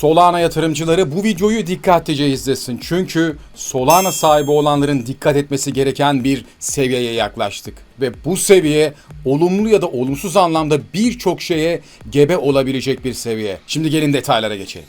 Solana yatırımcıları bu videoyu dikkatlice izlesin. Çünkü Solana sahibi olanların dikkat etmesi gereken bir seviyeye yaklaştık. Ve bu seviye olumlu ya da olumsuz anlamda birçok şeye gebe olabilecek bir seviye. Şimdi gelin detaylara geçelim.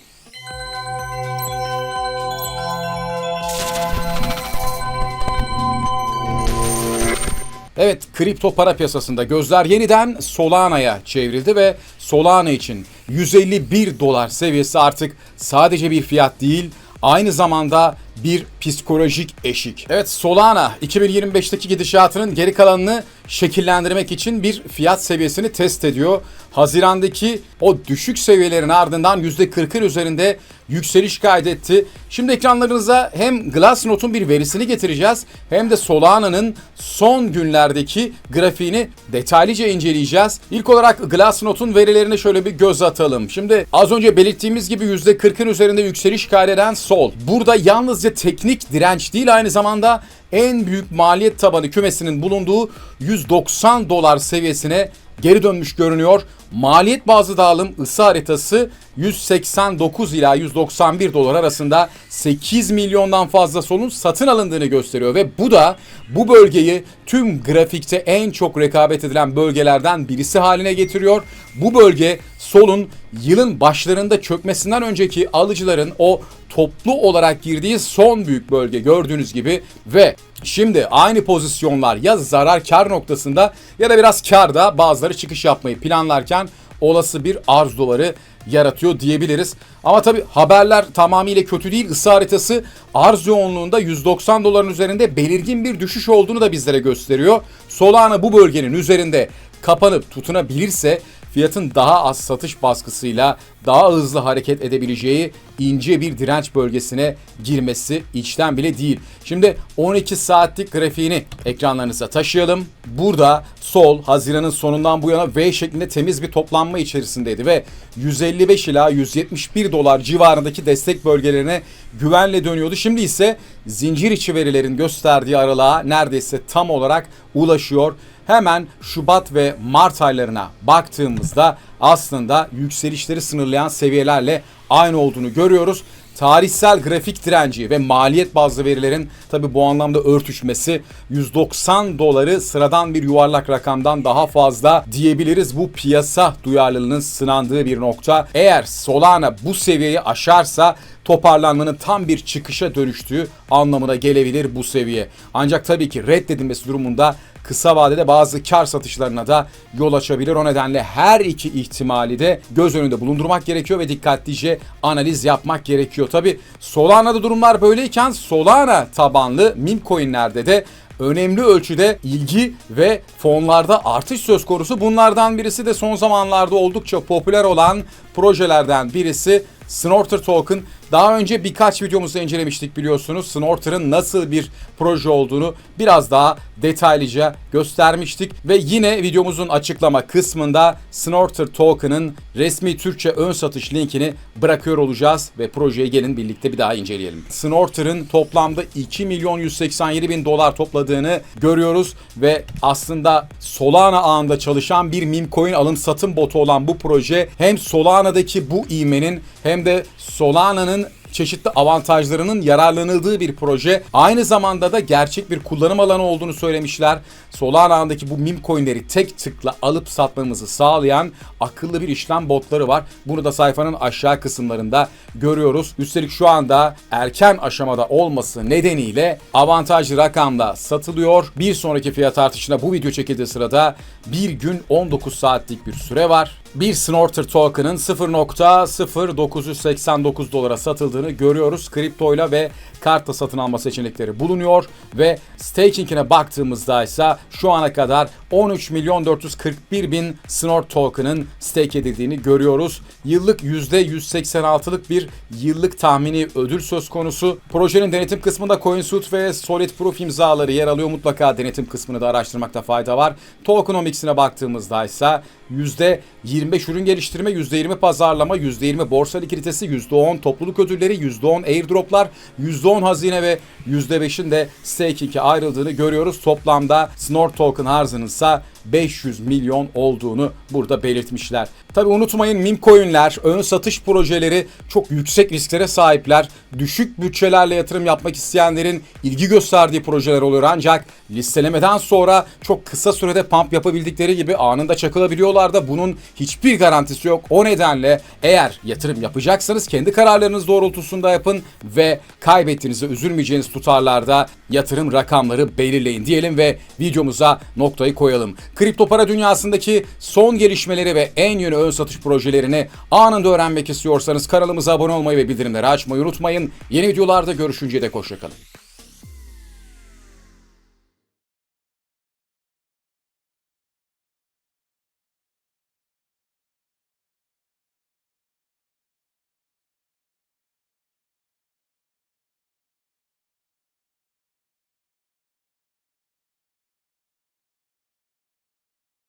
Evet, kripto para piyasasında gözler yeniden Solana'ya çevrildi ve Solana için 151 dolar seviyesi artık sadece bir fiyat değil, aynı zamanda bir psikolojik eşik. Evet Solana 2025'teki gidişatının geri kalanını şekillendirmek için bir fiyat seviyesini test ediyor. Hazirandaki o düşük seviyelerin ardından %40'ın üzerinde yükseliş kaydetti. Şimdi ekranlarınıza hem Glassnode'un bir verisini getireceğiz hem de Solana'nın son günlerdeki grafiğini detaylıca inceleyeceğiz. İlk olarak Glassnode'un verilerine şöyle bir göz atalım. Şimdi az önce belirttiğimiz gibi %40'ın üzerinde yükseliş kaydeden Sol. Burada yalnızca teknik direnç değil aynı zamanda en büyük maliyet tabanı kümesinin bulunduğu 190 dolar seviyesine geri dönmüş görünüyor. Maliyet bazlı dağılım ısı haritası 189 ila 191 dolar arasında 8 milyondan fazla solun satın alındığını gösteriyor ve bu da bu bölgeyi tüm grafikte en çok rekabet edilen bölgelerden birisi haline getiriyor. Bu bölge solun yılın başlarında çökmesinden önceki alıcıların o toplu olarak girdiği son büyük bölge gördüğünüz gibi ve şimdi aynı pozisyonlar ya zarar kar noktasında ya da biraz karda bazıları çıkış yapmayı planlarken olası bir arz doları yaratıyor diyebiliriz. Ama tabi haberler tamamıyla kötü değil. Isı haritası arz yoğunluğunda 190 doların üzerinde belirgin bir düşüş olduğunu da bizlere gösteriyor. Solana bu bölgenin üzerinde kapanıp tutunabilirse fiyatın daha az satış baskısıyla daha hızlı hareket edebileceği ince bir direnç bölgesine girmesi içten bile değil. Şimdi 12 saatlik grafiğini ekranlarınıza taşıyalım. Burada sol Haziran'ın sonundan bu yana V şeklinde temiz bir toplanma içerisindeydi ve 155 ila 171 dolar civarındaki destek bölgelerine güvenle dönüyordu. Şimdi ise zincir içi verilerin gösterdiği aralığa neredeyse tam olarak ulaşıyor. Hemen Şubat ve Mart aylarına baktığımızda aslında yükselişleri sınırlayan seviyelerle aynı olduğunu görüyoruz. Tarihsel grafik direnci ve maliyet bazlı verilerin tabi bu anlamda örtüşmesi 190 doları sıradan bir yuvarlak rakamdan daha fazla diyebiliriz. Bu piyasa duyarlılığının sınandığı bir nokta. Eğer Solana bu seviyeyi aşarsa toparlanmanın tam bir çıkışa dönüştüğü anlamına gelebilir bu seviye. Ancak tabii ki reddedilmesi durumunda kısa vadede bazı kar satışlarına da yol açabilir. O nedenle her iki ihtimali de göz önünde bulundurmak gerekiyor ve dikkatlice analiz yapmak gerekiyor. Tabi Solana'da durumlar böyleyken Solana tabanlı meme coinlerde de önemli ölçüde ilgi ve fonlarda artış söz konusu. Bunlardan birisi de son zamanlarda oldukça popüler olan projelerden birisi Snorter Token. Daha önce birkaç videomuzda incelemiştik biliyorsunuz. Snorter'ın nasıl bir proje olduğunu biraz daha detaylıca göstermiştik. Ve yine videomuzun açıklama kısmında Snorter Token'ın resmi Türkçe ön satış linkini bırakıyor olacağız. Ve projeyi gelin birlikte bir daha inceleyelim. Snorter'ın toplamda 2 milyon 187 bin dolar topladığını görüyoruz. Ve aslında Solana ağında çalışan bir meme coin alım satım botu olan bu proje hem Solana'daki bu iğmenin hem de Solana'nın çeşitli avantajlarının yararlanıldığı bir proje. Aynı zamanda da gerçek bir kullanım alanı olduğunu söylemişler. Solana ağındaki bu meme coinleri tek tıkla alıp satmamızı sağlayan akıllı bir işlem botları var. Bunu da sayfanın aşağı kısımlarında görüyoruz. Üstelik şu anda erken aşamada olması nedeniyle avantajlı rakamda satılıyor. Bir sonraki fiyat artışına bu video çekildiği sırada bir gün 19 saatlik bir süre var. Bir Snorter token'ın 0.0989 dolara satıldığını görüyoruz. Kriptoyla ve kartla satın alma seçenekleri bulunuyor ve staking'ine baktığımızda ise şu ana kadar 13 milyon 441 bin Snort token'ın stake edildiğini görüyoruz. Yıllık %186'lık bir yıllık tahmini ödül söz konusu. Projenin denetim kısmında CoinSuit ve Solid Proof imzaları yer alıyor. Mutlaka denetim kısmını da araştırmakta fayda var. Tokenomics'ine baktığımızda ise %25 ürün geliştirme, %20 pazarlama, %20 borsa likiditesi, %10 topluluk ödülleri, %10 airdroplar, %10 hazine ve %5'in de staking'e ayrıldığını görüyoruz. Toplamda Snort Token arzının ise 500 milyon olduğunu burada belirtmişler. Tabi unutmayın meme ön satış projeleri çok yüksek risklere sahipler. Düşük bütçelerle yatırım yapmak isteyenlerin ilgi gösterdiği projeler oluyor ancak listelemeden sonra çok kısa sürede pump yapabildikleri gibi anında çakılabiliyorlar da bunun hiçbir garantisi yok. O nedenle eğer yatırım yapacaksanız kendi kararlarınız doğrultusunda yapın ve kaybettiğinizde üzülmeyeceğiniz tutarlarda yatırım rakamları belirleyin diyelim ve videomuza noktayı koyalım. Kripto para dünyasındaki son gelişmeleri ve en yeni ön satış projelerini anında öğrenmek istiyorsanız kanalımıza abone olmayı ve bildirimleri açmayı unutmayın. Yeni videolarda görüşünceye dek hoşçakalın.